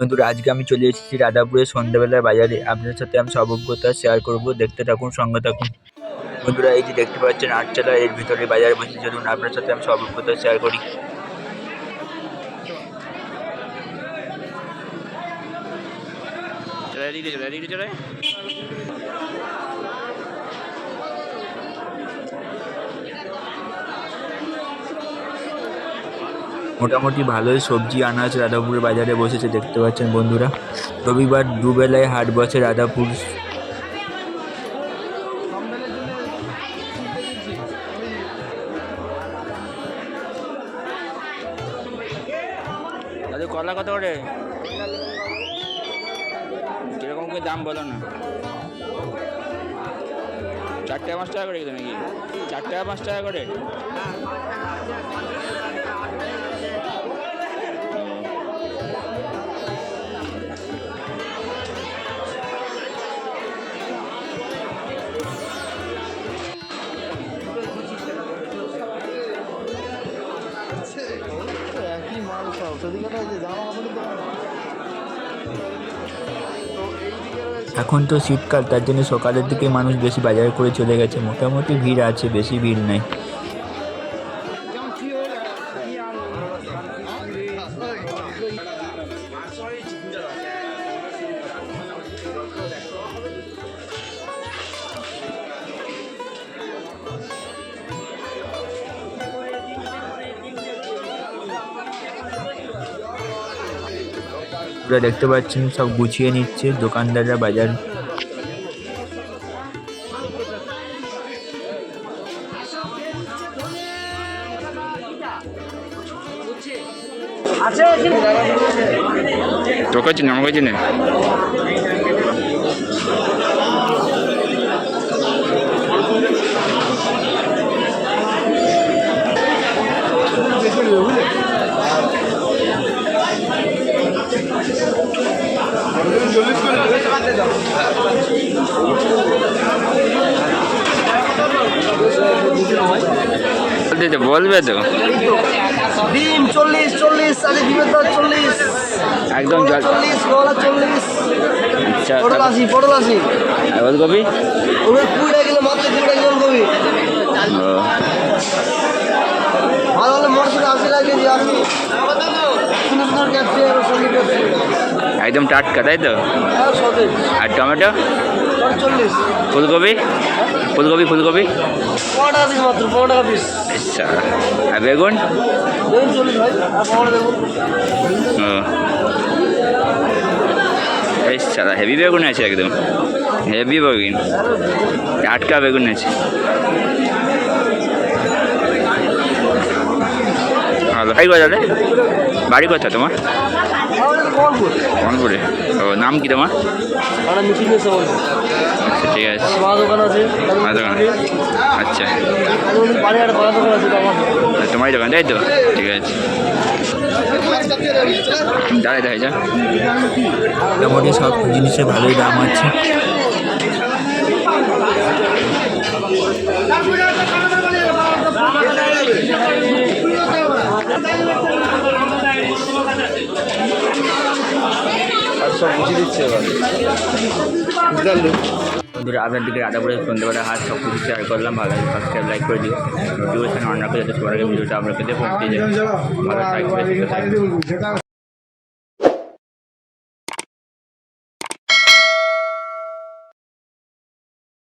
বন্ধুরা, আজকে আমি চলে এসেছি রাধাপুরের সন্ধ্যাবেলার বাজারে। আপনাদের সাথে আমি সব অভিজ্ঞতা শেয়ার করব। দেখতে থাকুন, সঙ্গে থাকুন। বন্ধুরা, এই যে দেখতে পাচ্ছেন, আটচালা, এর ভিতরে বাজারে বসে। চলুন, আপনার সাথে আমি সব অভিজ্ঞতা শেয়ার করি। চলে চলে চলে। মোটামুটি ভালোই সবজি আনাজ রাধাপুরের বাজারে বসেছে, দেখতে পাচ্ছেন বন্ধুরা। রবিবার দুবেলায় হাট বসে রাধাপুর। কলা কত করে? কীরকম কি দাম বলো না। চার টাকা পাঁচ টাকা করে নাকি? চার টাকা পাঁচ টাকা করে। এখন তো শীতকাল, তার জন্য সকালের দিকে মানুষ বেশি বাজার করে চলে গেছে। মোটামুটি ভিড় আছে, বেশি ভিড় নেই। আপনারা দেখতে পাচ্ছেন সব গুছিয়ে নিচ্ছে দোকানদাররা বাজার। তোকে চিনি আমাকে বলবে তো। ডিম চল্লিশ চল্লিশ আরে ডিমের চল্লিশ। একদম চল্লিশ গোলা চল্লিশ। আচ্ছা পটল আশি পটল আশি। ওলকপি? ওগুলো কুড়ি টাকা কিলো মাত্র কুড়ি টাকা কিলো কবি ভালো হলে মরশুমে আশি টাকা কেজি আপনি সুন্দর সুন্দর ক্যাপসি সঙ্গে একদম টাটকা তাই তো? আর টমেটো? ফুলকপি? ফুলকপি ফুলকপি? আচ্ছা আর বেগুন? ভাই বেশ হেভি বেগুন আছে একদম। হেভি বেগুন। টাটকা বেগুন আছে। ভালো। হাই বাজারে বাড়ি কোথা তোমার? কনপুরে ও নাম কি তোমার? আচ্ছা ঠিক আছে। মা দোকান আছে? মা দোকান। আচ্ছা। বাড়ি একটা কড়া দোকান আছে তো তোমারই দোকান তাই তো? ঠিক আছে। দাঁড়াই দাঁড়াই যা। মোটামুটি সব জিনিসের ভালোই দাম আছে। সব বুঝিয়ে দিচ্ছে এবার। বুঝলি বন্ধুরা আপনাদেরকে রাধাপুরে সন্ধ্যাবেলা হাত সব কিছু শেয়ার করলাম, ভালো লাগে সাবস্ক্রাইব লাইক করে দিও। নোটিফিকেশন অন রাখো যাতে সবার আগে ভিডিওটা আপনাকে পৌঁছে যায় ভালো থাকবে